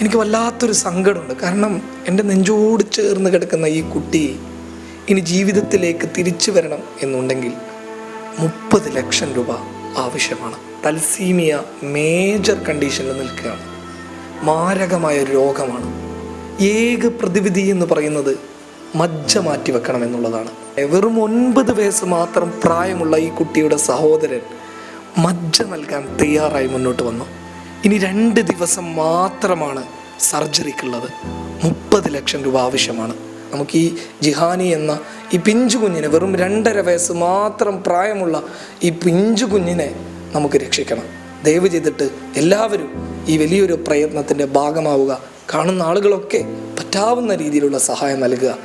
എനിക്ക് വല്ലാത്തൊരു സങ്കടമുണ്ട്. കാരണം എന്റെ നെഞ്ചോട് ചേർന്ന് കിടക്കുന്ന ഈ കുട്ടി ഇനി ജീവിതത്തിലേക്ക് തിരിച്ചു വരണം എന്നുണ്ടെങ്കിൽ മുപ്പത് ലക്ഷം രൂപ ആവശ്യമാണ്. തൽസീമിയ മേജർ കണ്ടീഷനിൽ നിൽക്കുകയാണ്. മാരകമായ ഒരു രോഗമാണ്. ഏക പ്രതിവിധി എന്ന് പറയുന്നത് മജ്ജ മാറ്റി വെക്കണം എന്നുള്ളതാണ്. വെറും ഒൻപത് വയസ്സ് മാത്രം പ്രായമുള്ള ഈ കുട്ടിയുടെ സഹോദരൻ മജ്ജ നൽകാൻ തയ്യാറായി മുന്നോട്ട് വന്നു. ഇനി രണ്ട് ദിവസം മാത്രമാണ് സർജറിക്കുള്ളത്. മുപ്പത് ലക്ഷം രൂപ ആവശ്യമാണ്. നമുക്ക് ഈ ജിഹാനി എന്ന ഈ പിഞ്ചു കുഞ്ഞിനെ വെറും രണ്ടര വയസ്സ് മാത്രം പ്രായമുള്ള ഈ പിഞ്ചു കുഞ്ഞിനെ നമുക്ക് രക്ഷിക്കണം. ദയവ് ചെയ്തിട്ട് എല്ലാവരും ഈ വലിയൊരു പ്രയത്നത്തിന്റെ ഭാഗമാവുക. കാണുന്ന ആളുകളൊക്കെ പറ്റാവുന്ന രീതിയിലുള്ള സഹായം നൽകുക.